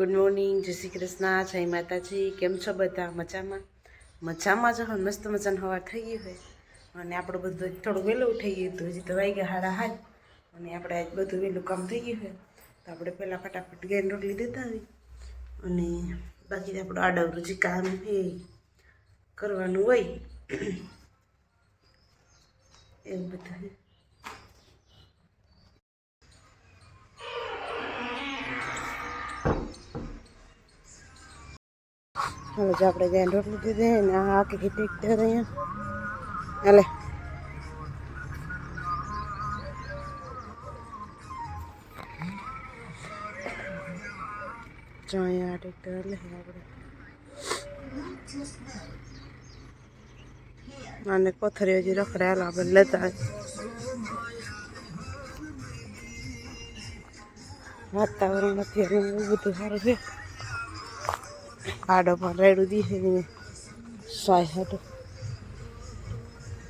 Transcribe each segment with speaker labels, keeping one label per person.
Speaker 1: Good morning જય શ્રી કૃષ્ણ, જય માતાજી, કેમ છો બધા? મજામાં? મજામાં જ હોય, મસ્ત મજાનું હવા થઈ ગઈ હોય. અને આપણું બધું થોડું વહેલું ઉઠી ગયું હતું, હજી તો વાગ્યા હાડા હાલ. અને આપણે આજ બધું વહેલું કામ થઈ ગયું હોય. તો આપણે પહેલાં ફટાફટ ગેન રોટલી દેતા આવી અને બાકી આપણું આડવરું જે કામ એ કરવાનું હોય. એવું બધું હાલો જો આપણે ગયા રોટલી દીધી ને આ આખી ટ્રેક્ટર અહીંયા હાલે જો અહીંયા આ ટ્રેક્ટર લે આપણે અને કોથરી હજી રખડે હાલો આપણે લેતા આવીએ. વાતાવરણ અત્યારે એવું બધું સારું છે આડો પણ રેડું દીધે ને સાય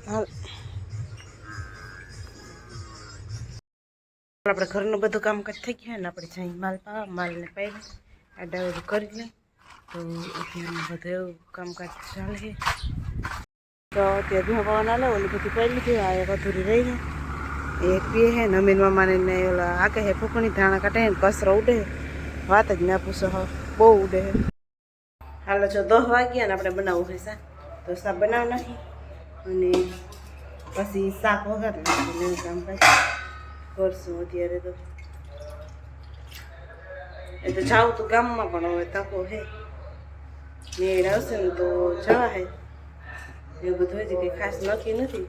Speaker 1: હાલ. આપણે ઘરનું બધું કામકાજ થઈ ગયું ને આપણે જઈ માલ પાવા માલને પાઈ આડા બધું કરી લે તો અત્યારનું બધું એવું કામકાજ ચાલે છે. તો અત્યારે ધુઆ પવન આલે ઓલું બધું કરી લીધું આ એક અધૂરી રહી છે એક પીએ હે નમીન મામાને ને ઓલા આ કહે ફૂકણી ધાણા કાઢે ને કસરો ઉડે વાત જ ના પૂછો બહુ ઉડે હે. હાલો જો દસ વાગ્યા ને આપણે બનાવવું હોય શાક. તો શાક બનાવ નાખી અને પછી શાક એવું કામકાજ કરશું અત્યારે તો. એ તો જાઉં તો ગામમાં પણ હવે તકો હે મેળ આવશે ને તો જવા હે. એવું બધું હજી કંઈ ખાસ નક્કી નથી.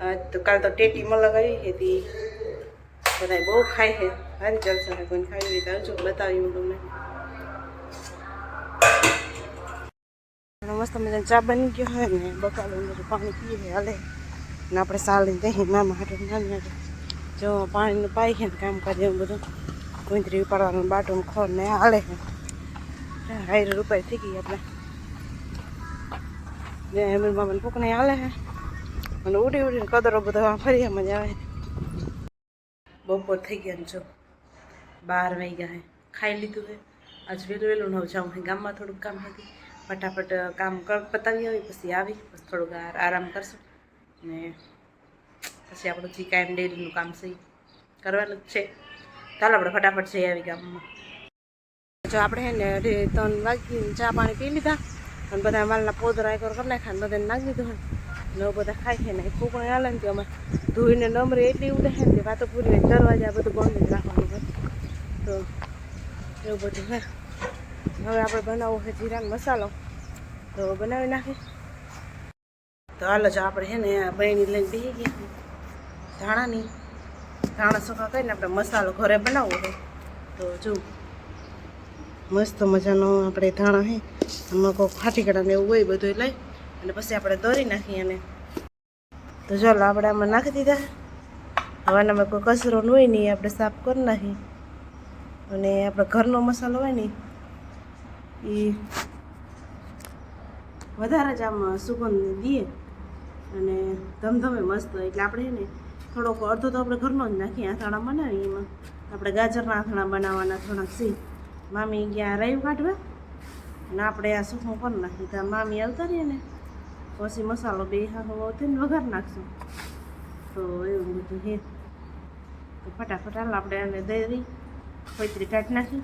Speaker 1: આજ તો કાલ તો ટેટી મલગ આવી હતી. બધા બહુ ખાય છે. સારી ચાલશે કોઈને ખાવી હોય તો આવજો બતાવી હું તમને. મસ્ત મજાનો ચા બની ગયો હોય ને, બકાલો પાણી પીએ હાલે. ને આપણે સાલી દહીં મામા હાટો નાની હાટો જો પાણીનું પાઈ છે ને કામ કરીએ એવું બધું, ગુંદરી ઉપાડવાનું બાટું ખોર ને હાલે. હાઈર રૂપિયા થઈ ગઈ આપણે. ને હેમર મામાને ફૂકને હાલે હે. અને ઉડી ઉડીને કદરો બધો ફરી મજા આવે. બપોર થઈ ગયા ને જો, બાર વાગ્યા હે. ખાઈ લીધું હે. આજ વહેલું વહેલું નવ જાઉં ગામમાં થોડુંક કામ હતી. ફટાફટ કામ પતાવી આવી, પછી આવી, પછી થોડુંક આરામ કરશું. ને પછી આપણું જે કાયમ ડેરીનું કામ છે કરવાનું જ છે. ચાલો આપણે ફટાફટ જઈ આવી ગામમાં. જો આપણે ને ત્રણ વાગી ચા પાણી પી લીધા, અને બધા માલના પોદરા એકવાર કરી નાખ્યા ને બધાને નાખી દીધું ને બધા ખાઈ છે ને પણ હાલે ને અમે ધોઈને નમરે એટલી ઉડે ને વાતો પૂરી દરવાજા બધું બંધ રાખવાનું તો એવું બધું હે હવે આપણે બનાવવો છે જીરાનો મસાલો. તો બનાવી નાખી તો હાલો જો આપણે છે ને આ બહેણી લઈને બેસી ગયા ધાણાની. ધાણા સુખા કરીને આપણે મસાલો ઘરે બનાવવો છે. તો જો, મસ્ત મજાનો આપણે ધાણા છે. આમાં કોઈ ફાટીકડા ને એવું હોય બધું લઈ અને પછી આપણે દોરી નાખીએ અને તો ચાલો આપણે આમાં નાખી દીધા. હવે આનામાં કોઈ કચરો ન હોય નહીં આપણે સાફ કરી નાખી અને આપણે ઘરનો મસાલો હોય ને એ વધારે જ આમ સુગંધ દઈએ અને ધમધમે મસ્ત. એટલે આપણે ને થોડોક અડધો તો આપણે ઘરનો જ નાખીએ આથાણા બનાવીએ એમાં. આપણે ગાજરના આથાણા બનાવવાના થોડાક સી મામી ગયા રાયું કાઢવા અને આપણે આ સૂકું કરી નાખીએ તો મામી આવતા રહીએ ને, પછી મસાલો બે હા થઈને વઘાર નાખશું. તો એવું બધું હે તો ફટાફટ હાલ આપણે આને દઈ દઈ કોઈતરી કાઢી નાખી.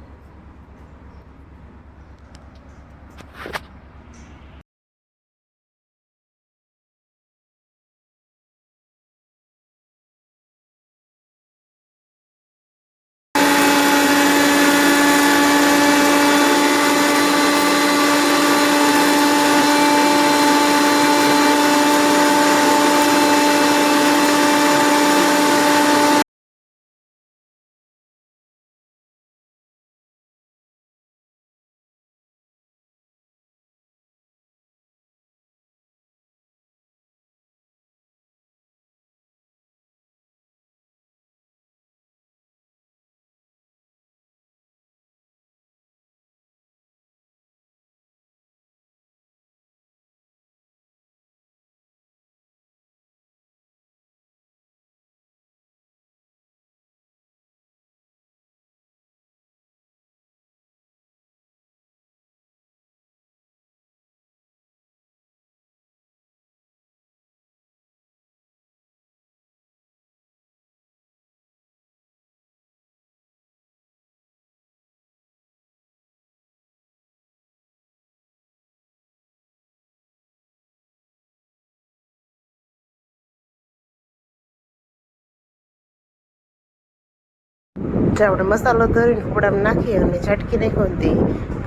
Speaker 1: આપણે મસાલો ધરીને ફૂપડામાં નાખી અને ચટકી નાખ્યો તે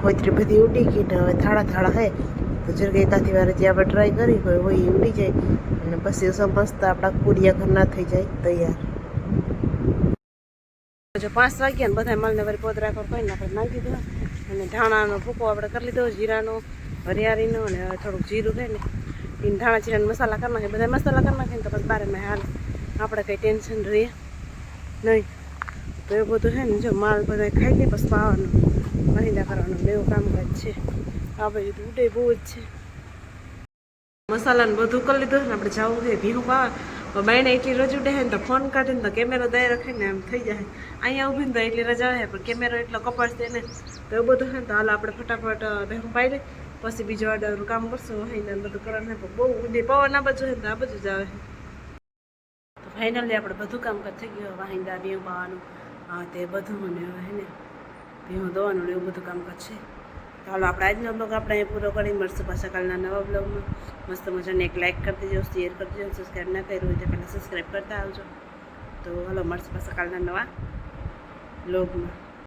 Speaker 1: ફોતરી બધી ઉડી ગઈ ને હવે થાળા થાળા હે. તો જરીક એકાદી વાર જે આપણે ટ્રાય કરી હોય હોય એ ઉડી જાય. અને પછી સમજતા આપણા કુરિયા ઘરના થઈ જાય, તૈયાર. જો પાંચ વાગ્યા ને બધા માલને વળી પોતરા પર કહીને આપણે નાખી દીધો અને ધાણાનો ભૂકો આપણે કરી લીધો, જીરાનો વરિયાળીનો અને હવે થોડુંક જીરું રહે ને, એને ધાણા જીરાને મસાલા કરી નાખે બધા મસાલા કરી નાખે ને તો પછી બારે મેં હાલ આપણે કંઈ ટેન્શન રહીએ નહીં. તો એવું બધું છે ને, જો માલ બધા ખાઈ લે પછી પાવાનું મહિના કરવાનું એવું કામકાજ છે. આ ભાઈ તો ઉડે બહુ જ છે. મસાલાને બધું કરી લીધું ને, આપણે જવું છે ભીનું પાવા બાઈને એટલી રજ ઉડે ને, તો ફોન કાઢીને તો કેમેરો દઈ રાખે ને એમ થઈ જાય. અહીંયા ઊભી ને તો એટલી રજા છે પણ કેમેરો એટલો કપાસ છે ને, તો એવું બધું છે ને, તો હાલ આપણે ફટાફટ ભેગું પાઈ પછી બીજો ઓર્ડરનું કામ કરશું અહીંને બધું કરવાનું પણ બહુ ઊંડી પવન આ બાજુ આ બાજુ જ આવે. ફાઇનલી આપણે બધું કામ કરી થઈ ગયું વાહિંદા બે પાવાનું. હા, તે બધું મને હવે હે ને ભીહું દવાનું એવું બધું કામ કરશે. ચાલો, આપણે આજનો બ્લોગ આપણે અહીં પૂરો કરી મળશે પાછા કાલના નવા બ્લોગમાં મસ્ત મજાને એક લાઇક કરી દેજો શેર કરી દેજો સબસ્ક્રાઈબ ના કર્યું હોય તો પહેલાં સબસ્ક્રાઈબ કરતા આવજો. તો હલો, મળશે પાછા કાલના નવા બ્લોગમાં